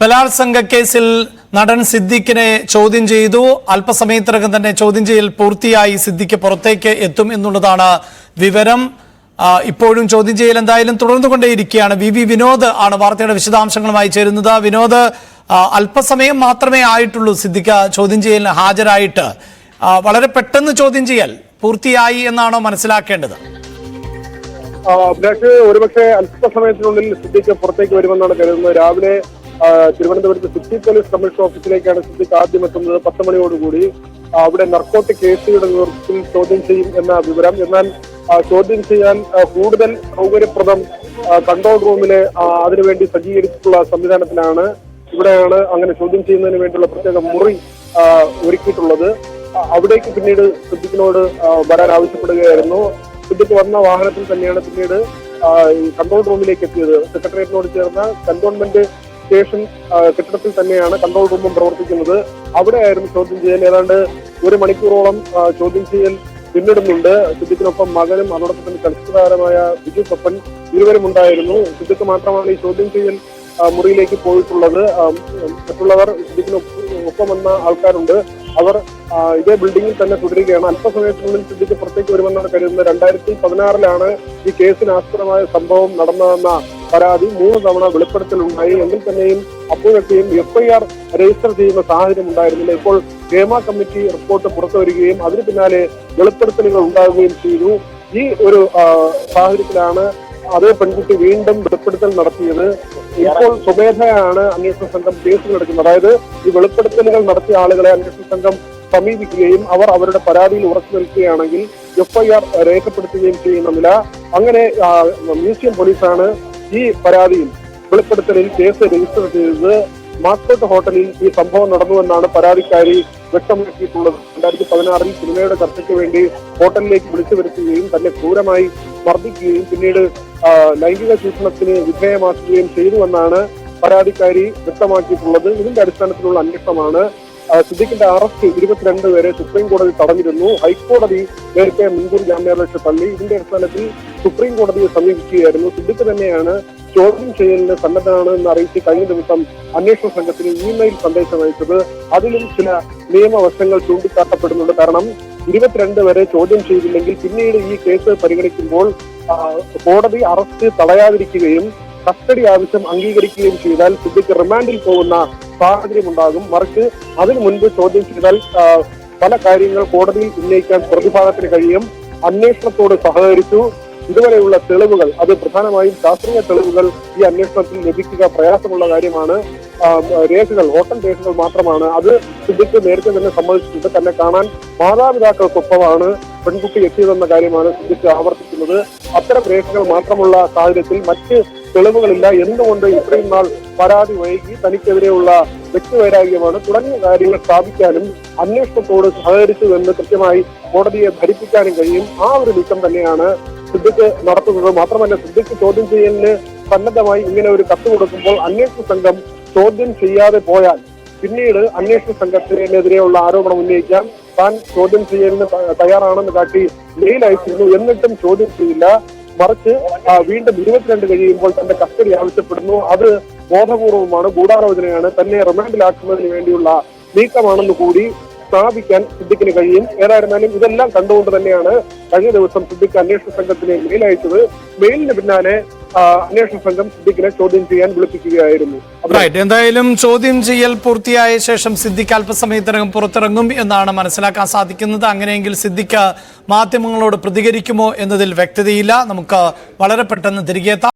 ബലാത്സംഗ കേസിൽ നടൻ സിദ്ദിഖിനെ ചോദ്യം ചെയ്തു. അല്പസമയത്തിനകം തന്നെ ചോദ്യം ചെയ്യൽ പൂർത്തിയായി സിദ്ദിഖ് പുറത്തേക്ക് എത്തും എന്നുള്ളതാണ് വിവരം. ഇപ്പോഴും ചോദ്യം ചെയ്യൽ എന്തായാലും തുടർന്നുകൊണ്ടേയിരിക്കുകയാണ്. വി വി വിനോദ് ആണ് വാർത്തയുടെ വിശദാംശങ്ങളുമായി ചേരുന്നത്. വിനോദ് അല്പസമയം മാത്രമേ ആയിട്ടുള്ളൂ സിദ്ദിഖ ചോദ്യം ചെയ്യലിന് ഹാജരായിട്ട്. വളരെ പെട്ടെന്ന് ചോദ്യം ചെയ്യൽ പൂർത്തിയായി എന്നാണോ മനസ്സിലാക്കേണ്ടത്? ഒരുപക്ഷെ അല്പസമയത്തിനുള്ളിൽ സിദ്ദിഖ് പുറത്തേക്ക് വരുമെന്നാണ് കരുതുന്നത്. രാവിലെ തിരുവനന്തപുരത്ത് സിറ്റി പോലീസ് കമ്മീഷണർ ഓഫീസിലേക്കാണ് സിദ്ദിഖ് ആദ്യം എത്തുന്നത്. പത്ത് മണിയോടുകൂടി. അവിടെ നർക്കോട്ടിക് കേസുകളുടെ നേതൃത്വത്തിൽ ചോദ്യം ചെയ്യും എന്ന വിവരം. എന്നാൽ ചോദ്യം ചെയ്യാൻ കൂടുതൽ സൗകര്യപ്രദം കൺട്രോൾ റൂമിലെ അതിനുവേണ്ടി സജ്ജീകരിച്ചിട്ടുള്ള സംവിധാനത്തിലാണ് ഇവിടെയാണ് അങ്ങനെ ചോദ്യം ചെയ്യുന്നതിന് വേണ്ടിയുള്ള പ്രത്യേക മുറി ഒരുക്കിയിട്ടുള്ളത്. അവിടേക്ക് പിന്നീട് സിദ്ദിഖിനോട് വരാൻ ആവശ്യപ്പെടുകയായിരുന്നു. സിദ്ദിഖ് വന്ന വാഹനത്തിൽ തന്നെയാണ് പിന്നീട് കൺട്രോൾ റൂമിലേക്ക് എത്തിയത്. സെക്രട്ടേറിയറ്റിനോട് ചേർന്ന കന്റോൺമെന്റ് സ്റ്റേഷൻ കെട്ടിടത്തിൽ തന്നെയാണ് കൺട്രോൾ റൂമും പ്രവർത്തിക്കുന്നത്. അവിടെയായിരുന്നു ചോദ്യം ചെയ്യൽ. ഏതാണ്ട് ഒരു മണിക്കൂറോളം ചോദ്യം ചെയ്യൽ പിന്നിടുന്നുണ്ട്. സിദ്ദിഖിനൊപ്പം മകനും അതോടൊപ്പം തന്നെ ചലച്ചിത്രതാരമായ ബിജു പപ്പൻ ഇരുവരും ഉണ്ടായിരുന്നു. സിദ്ദിഖ് മാത്രമാണ് ഈ ചോദ്യം ചെയ്യൽ മുറിയിലേക്ക് പോയിട്ടുള്ളത്. മറ്റുള്ളവർ സിദ്ദിഖിന് ഒപ്പം വന്ന ആൾക്കാരുണ്ട്. അവർ ഇതേ ബിൽഡിംഗിൽ തന്നെ തുടരുകയാണ്. അല്പസമയത്തിനുള്ളിൽ സിദ്ദിഖ് പുറത്തേക്ക് വരുമെന്നാണ് കരുതുന്നത്. രണ്ടായിരത്തി പതിനാറിലാണ് ഈ കേസിന് ആസ്പദമായ സംഭവം നടന്നതെന്ന പരാതി മൂന്ന് തവണ വെളിപ്പെടുത്തലുണ്ടായി. എങ്കിൽ തന്നെയും അപ്പോഴൊക്കെയും എഫ്ഐആർ രജിസ്റ്റർ ചെയ്യുന്ന സാഹചര്യം ഉണ്ടായിരുന്നില്ല. ഇപ്പോൾ ഹേമ കമ്മിറ്റി റിപ്പോർട്ട് പുറത്തു വരികയും അതിന് പിന്നാലെ വെളിപ്പെടുത്തലുകൾ ഉണ്ടാകുകയും ചെയ്തു. ഈ ഒരു സാഹചര്യത്തിലാണ് അതേ പെൺകുട്ടി വീണ്ടും വെളിപ്പെടുത്തൽ നടത്തിയത്. ഇപ്പോൾ സ്വമേധയാണ് അന്വേഷണ സംഘം കേസ് നടക്കുന്നത് അതായത് ഈ വെളിപ്പെടുത്തലുകൾ നടത്തിയ ആളുകളെ അന്വേഷണ സംഘം സമീപിക്കുകയും അവർ അവരുടെ പരാതിയിൽ ഉറച്ചു നിൽക്കുകയാണെങ്കിൽ എഫ്ഐആർ രേഖപ്പെടുത്തുകയും ചെയ്യുന്ന നില. അങ്ങനെ മ്യൂസിയം പോലീസാണ് ഈ പരാതിയിൽ വെളിപ്പെടുത്തലിൽ കേസ് രജിസ്റ്റർ ചെയ്തത് മാസ്കോട്ട് ഹോട്ടലിൽ ഈ സംഭവം നടന്നുവെന്നാണ് പരാതിക്കാരി വ്യക്തമാക്കിയിട്ടുള്ളത്. രണ്ടായിരത്തി പതിനാറിൽ സിനിമയുടെ ചർച്ചയ്ക്ക് വേണ്ടി ഹോട്ടലിലേക്ക് വിളിച്ചു വരുത്തുകയും തന്നെ ക്രൂരമായി മർദ്ദിക്കുകയും പിന്നീട് ലൈംഗിക ചൂഷണത്തിന് വിധേയമാക്കുകയും ചെയ്തുവെന്നാണ് പരാതിക്കാരി വ്യക്തമാക്കിയിട്ടുള്ളത്. ഇതിന്റെ അടിസ്ഥാനത്തിലുള്ള അന്വേഷണമാണ് സിദ്ദിഖിന്റെ അറസ്റ്റ് ഇരുപത്തിരണ്ട് പേരെ സുപ്രീം കോടതി തടഞ്ഞിരുന്നു. ഹൈക്കോടതി നേരത്തെ മുൻകൂർ ജാമ്യാപേക്ഷ തള്ളി. ഇതിന്റെ അടിസ്ഥാനത്തിൽ സുപ്രീം കോടതിയെ സമീപിക്കുകയായിരുന്നു. സിദ്ദിഖ് തന്നെയാണ് ചോദ്യം ചെയ്യലിന് സന്നദ്ധനാണ് എന്ന് അറിയിച്ച് കഴിഞ്ഞ ദിവസം അന്വേഷണ സംഘത്തിന് ഇമെയിൽ സന്ദേശം അയച്ചത്. അതിലും ചില നിയമവശങ്ങൾ ചൂണ്ടിക്കാട്ടപ്പെടുന്നുണ്ട്. കാരണം ഇരുപത്തിരണ്ട് വരെ ചോദ്യം ചെയ്തില്ലെങ്കിൽ പിന്നീട് ഈ കേസ് പരിഗണിക്കുമ്പോൾ കോടതി അറസ്റ്റ് തടയാതിരിക്കുകയും കസ്റ്റഡി ആവശ്യം അംഗീകരിക്കുകയും ചെയ്താൽ സിദ്ദിഖ് റിമാൻഡിൽ പോകുന്ന സാഹചര്യം ഉണ്ടാകും മറിച്ച് അതിനു മുൻപ് ചോദ്യം ചെയ്താൽ പല കാര്യങ്ങൾ കോടതിയിൽ ഉന്നയിക്കാൻ പ്രതിഭാഗത്തിന് കഴിയും. അന്വേഷണത്തോട് സഹകരിച്ചു. ഇതുവരെയുള്ള തെളിവുകൾ അത് പ്രധാനമായും ശാസ്ത്രീയ തെളിവുകൾ ഈ അന്വേഷണത്തിൽ ലഭിക്കുക പ്രയാസമുള്ള കാര്യമാണ്. രേഖകൾ ഹോട്ടൽ രേഖകൾ മാത്രമാണ്. അത് സിദ്ദിഖ് നേരത്തെ തന്നെ സമ്മതിച്ചിട്ടുണ്ട്. തന്നെ കാണാൻ മാതാപിതാക്കൾക്കൊപ്പമാണ് പെൺകുട്ടി എത്തിയതെന്ന കാര്യമാണ് സിദ്ദിഖ് ആവർത്തിക്കുന്നത്. അത്തരം രേഖകൾ മാത്രമുള്ള സാഹചര്യത്തിൽ മറ്റ് തെളിവുകളില്ല എന്തുകൊണ്ട് ഇത്രയും നാൾ പരാതി വൈകി തനിക്കെതിരെയുള്ള വ്യക്തിവൈരാഗ്യമാണ് തുടങ്ങിയ കാര്യങ്ങൾ സ്ഥാപിക്കാനും അന്വേഷണത്തോട് സഹകരിച്ചു എന്ന് കൃത്യമായി കോടതിയെ ധരിപ്പിക്കാനും കഴിയും. ആ ഒരു നീക്കം തന്നെയാണ് സിദ്ധിക്ക് നടത്തുന്നത്. മാത്രമല്ല സിദ്ധിക്ക് ചോദ്യം ചെയ്യലിന് സന്നദ്ധമായി ഇങ്ങനെ ഒരു കത്ത് കൊടുക്കുമ്പോൾ അന്വേഷണ സംഘം ചോദ്യം ചെയ്യാതെ പോയാൽ പിന്നീട് അന്വേഷണ സംഘത്തിനെതിരെയുള്ള ആരോപണം ഉന്നയിക്കാൻ താൻ ചോദ്യം ചെയ്യലിന് തയ്യാറാണെന്ന് കാട്ടി മെയിൽ അയച്ചിരുന്നു. എന്നിട്ടും ചോദ്യം ചെയ്യില്ല. മറിച്ച് വീണ്ടും ഇരുപത്തിരണ്ട് കഴിയുമ്പോൾ തന്റെ കസ്റ്റഡി ആവശ്യപ്പെടുന്നു. അത് ബോധപൂർവമാണ് ഗൂഢാലോചനയാണ് തന്നെ റിമാൻഡിലാക്കുന്നതിന് വേണ്ടിയുള്ള നീക്കമാണെന്ന് കൂടി സ്ഥാപിക്കാൻ സിദ്ദിഖിന് കഴിയും. ഏതായിരുന്നാലും ഇതെല്ലാം കണ്ടുകൊണ്ട് തന്നെയാണ് കഴിഞ്ഞ ദിവസം സിദ്ദിഖ് അന്വേഷണ സംഘത്തിന് മെയിൽ അയച്ചത്. മെയിലിന് പിന്നാലെ അന്വേഷണ സംഘം സിദ്ദിഖിനെ ചോദ്യം ചെയ്യാൻ വിളിപ്പിക്കുകയായിരുന്നു. റൈറ്റ് എന്തായാലും ചോദ്യം ചെയ്യൽ പൂർത്തിയായ ശേഷം സിദ്ദിഖ് അല്പസമയത്തിനകം പുറത്തിറങ്ങും എന്നാണ് മനസ്സിലാക്കാൻ സാധിക്കുന്നത്. അങ്ങനെയെങ്കിൽ സിദ്ദിഖ് മാധ്യമങ്ങളോട് പ്രതികരിക്കുമോ എന്നതിൽ വ്യക്തതയില്ല. നമുക്ക് വളരെ പെട്ടെന്ന് തിരികെ